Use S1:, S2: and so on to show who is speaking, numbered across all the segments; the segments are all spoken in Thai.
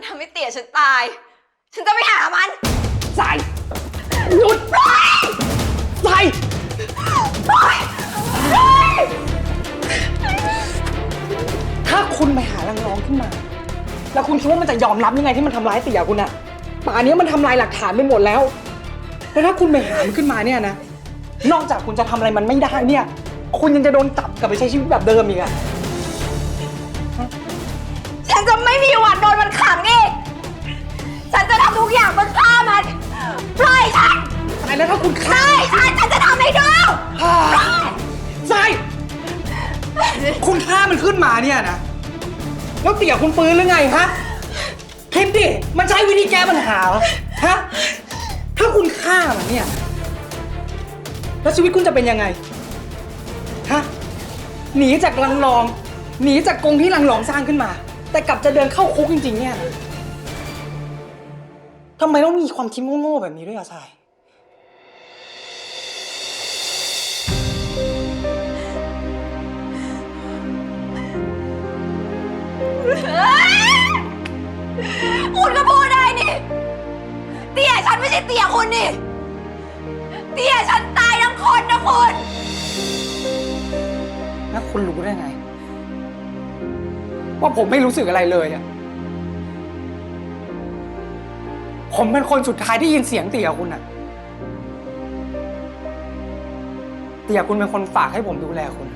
S1: มันทำให้เตี่ยฉันตาย ฉันจะไปหามัน
S2: ใส่หยุดใส่ถ้าคุณไปหาลังรองขึ้นมา แล้วคุณคิดว่ามันจะยอมรับยังไงที่มันทำร้ายเตี่ยคุณอะป่านนี้มันทำลายหลักฐานไปหมดแล้ว แล้วถ้าคุณไปหามันขึ้นมาเนี่ยนะ นอกจากคุณจะทำอะไรมันไม่ได้เนี่ย คุณยังจะโดนจับกลับไปใช้ชีวิตแบบเดิมอีกอะ
S1: ฉันจะไม่มีวันโดนมันขังอีกฉันจะ ทำทุกอย่างเพื่อฆ่ามันปล่อยฉัน
S2: ตายแล้วถ้าคุณฆ่า
S1: ปล่อยฉันฉันจะทำให้ดู
S2: ใส่คุณฆ่ามันขึ้นมาเนี่ยนะ แล้วเตี่ยคุณปืนหรือไงฮะคิดดิ มันใช้วิธีแก้ปัญหาเหรอฮะ ถ้าคุณฆ่ามันเนี่ย แล้วชีวิตคุณจะเป็นยังไง ฮะ หนีจากลังลอง หนีจากกรงที่ลังลองสร้างขึ้นมา แต่กลับจะเดินเข้าคุกจริงๆเนี่ยนะ ทำไมต้องมีความคิดโง่ๆแบบนี้ด้วยอะทราย
S1: คุณก็พูดได้นี่ เตี่ยฉันไม่ใช่เตี่ยคุณนี่ เตี่ยฉันตายทั้งคนนะคุณ
S2: แล้วคุณรู้ได้ไง ว่าผมไม่รู้สึกอะไรเลยอะ ผมเป็นคนสุดท้ายที่ยินเสียงเตี่ยคุณอะเตี่ยคุณเป็นคนฝากให้ผมดูแลคุณ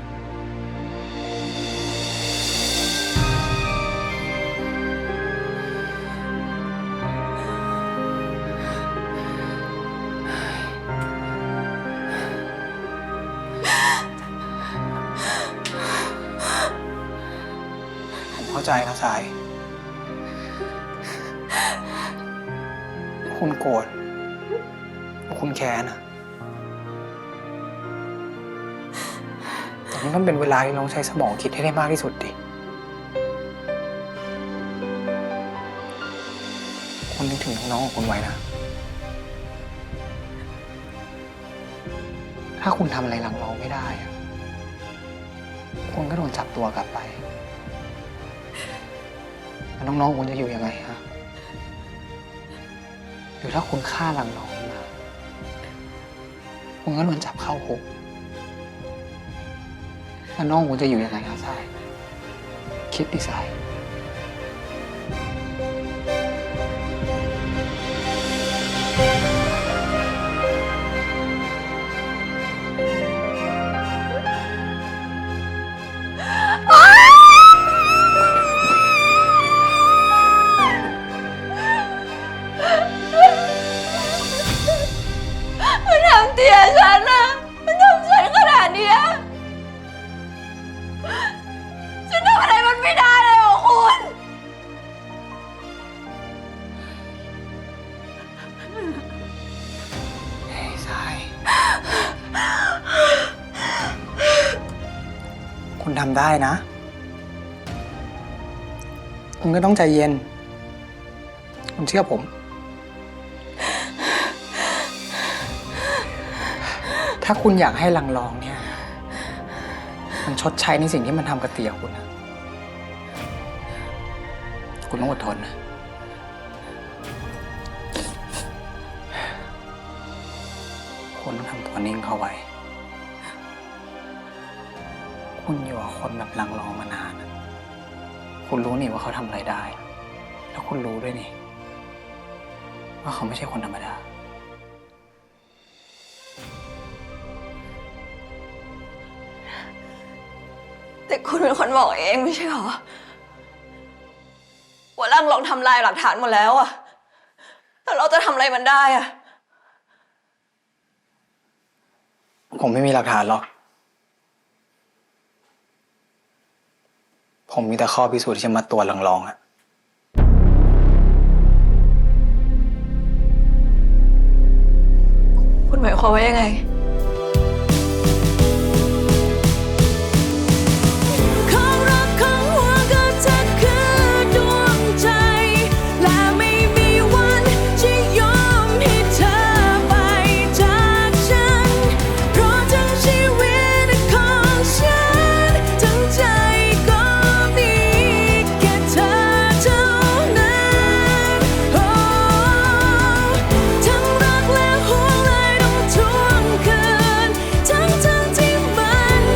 S2: ผมเข้าใจนะสาย คุณโกรธคุณแค้นอะแต่มันต้องเป็นเวลาที่น้องใช้สมองคิดให้ได้มากที่สุดดิ คุณนึกถึงน้องๆของคุณไว้นะ ถ้าคุณทำอะไรหลังเราไม่ได้อะคุณก็โดนจับตัวกลับไป แล้วน้องๆคุณจะอยู่ยังไงฮะ รือถ้าคุณฆ่าหลังน้องมาคุณก็โดนจับเข้าคุกแล้วน้องคุณจะอยู่ยังไงครับทรายคิดดิทราย
S1: เสียฉันนะมันทำฉันขนาดเนี้ยฉันทำอะไรมันไม่ได้เลยหรอคุณ
S2: เฮ้ยทราย คุณทำได้นะ คุณก็ต้องใจเย็น คุณเชื่อผม ถ้าคุณอยากให้ลังลองเนี่ย มันชดใช้ในสิ่งที่มันทำกับเตียคุณนะคุณต้องอดทนนะ คุณต้องทำตัวนิ่งเข้าไว้ คุณอยู่กับคนแบบลังลองมานานอะคุณรู้นี่ว่าเขาทำอะไรได้ แล้วคุณรู้ด้วยนี่ ว่าเขาไม่ใช่คนธรรมดา
S1: แต่คุณเป็นคนบอกเองไม่ใช่เหรอว่าร่างลองทำลายหลักฐานหมดแล้วอะแต่เราจะทำอะไรมันได้อะ
S2: ผมไม่มีหลักฐานหรอก ผมมีแต่ข้อพิสูจน์ที่จะมาตัวลังลองอะ
S1: คุณหมายความว่ายังไง